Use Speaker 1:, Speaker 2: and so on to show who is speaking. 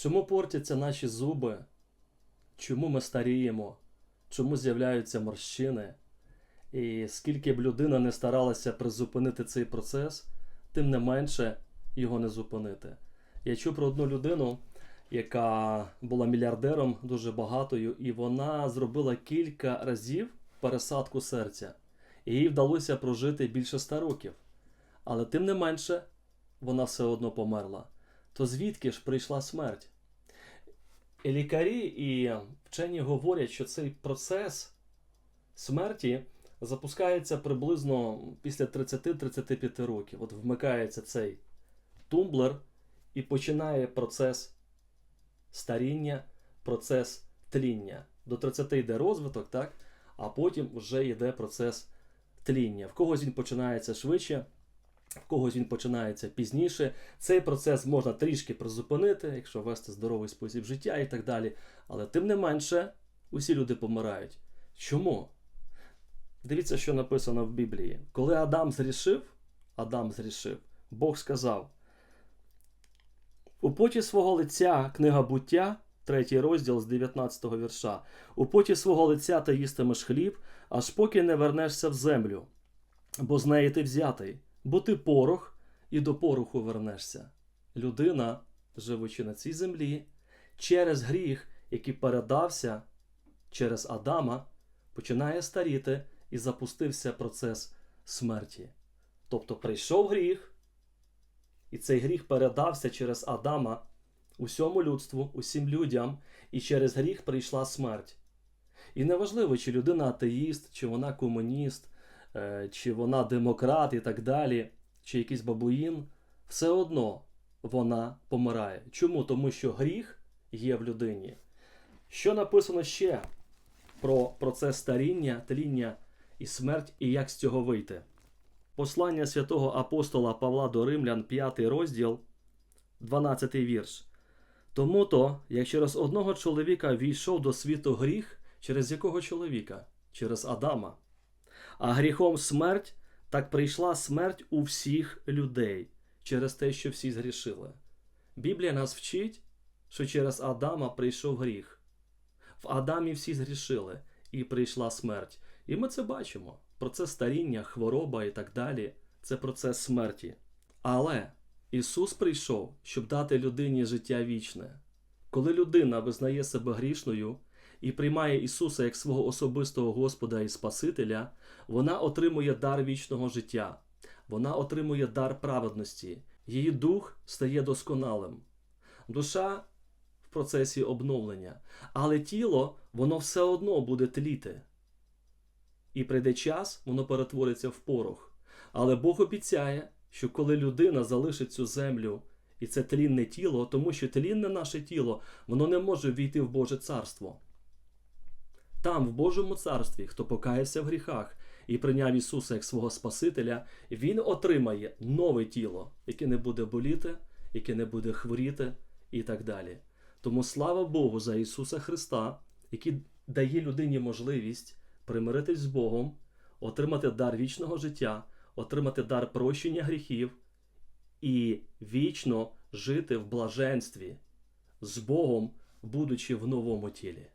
Speaker 1: Чому портяться наші зуби? Чому ми старіємо? Чому з'являються морщини? І скільки б людина не старалася призупинити цей процес, тим не менше його не зупинити. Я чув про одну людину, яка була мільярдером дуже багатою, і вона зробила кілька разів пересадку серця. І їй вдалося прожити більше ста років. Але тим не менше вона все одно померла. То звідки ж прийшла смерть? Лікарі і вчені говорять, що цей процес смерті запускається приблизно після 30-35 років. От вмикається цей тумблер і починає процес старіння, процес тління. До 30 йде розвиток, так? а потім вже йде процес тління. В когось він починається швидше, в когось він починається пізніше. Цей процес можна трішки призупинити, якщо вести здоровий спосіб життя і так далі. Але тим не менше, усі люди помирають. Чому? Дивіться, що написано в Біблії. Коли Адам зрішив, Адам зрішив, Бог сказав: у поті свого лиця книга буття, третій розділ з 19 вірша. У поті свого лиця ти їстимеш хліб, аж поки не вернешся в землю, бо з неї ти взятий, бо ти порох, і до пороху вернешся. Людина, живучи на цій землі, через гріх, який передався через Адама, починає старіти і запустився процес смерті. Тобто прийшов гріх, і цей гріх передався через Адама усьому людству, усім людям, і через гріх прийшла смерть. І неважливо, чи людина атеїст, чи вона комуніст, чи вона демократ і так далі, чи якийсь бабуїн, все одно вона помирає. Чому? Тому що гріх є в людині. Що написано ще про процес старіння, тління і смерть, і як з цього вийти? Послання святого апостола Павла до Римлян, 5 розділ, 12 вірш. Тому то, як через одного чоловіка війшов до світу гріх, через якого чоловіка? Через Адама. А гріхом смерть, так прийшла смерть у всіх людей через те, що всі згрішили. Біблія нас вчить, що через Адама прийшов гріх. В Адамі всі згрішили, і прийшла смерть. І ми це бачимо. Процес старіння, хвороба і так далі це процес смерті. Але Ісус прийшов, щоб дати людині життя вічне. Коли людина визнає себе грішною і приймає Ісуса як свого особистого Господа і Спасителя, вона отримує дар вічного життя, вона отримує дар праведності, її дух стає досконалим. Душа в процесі обновлення, але тіло воно все одно буде тліти. І прийде час, воно перетвориться в порох. Але Бог обіцяє, що коли людина залишить цю землю і це тлінне тіло, тому що тлінне наше тіло, воно не може війти в Боже царство. Там, в Божому царстві, хто покаявся в гріхах і прийняв Ісуса як свого Спасителя, Він отримає нове тіло, яке не буде боліти, яке не буде хворіти і так далі. Тому слава Богу за Ісуса Христа, який дає людині можливість примиритись з Богом, отримати дар вічного життя, отримати дар прощення гріхів і вічно жити в блаженстві з Богом, будучи в новому тілі.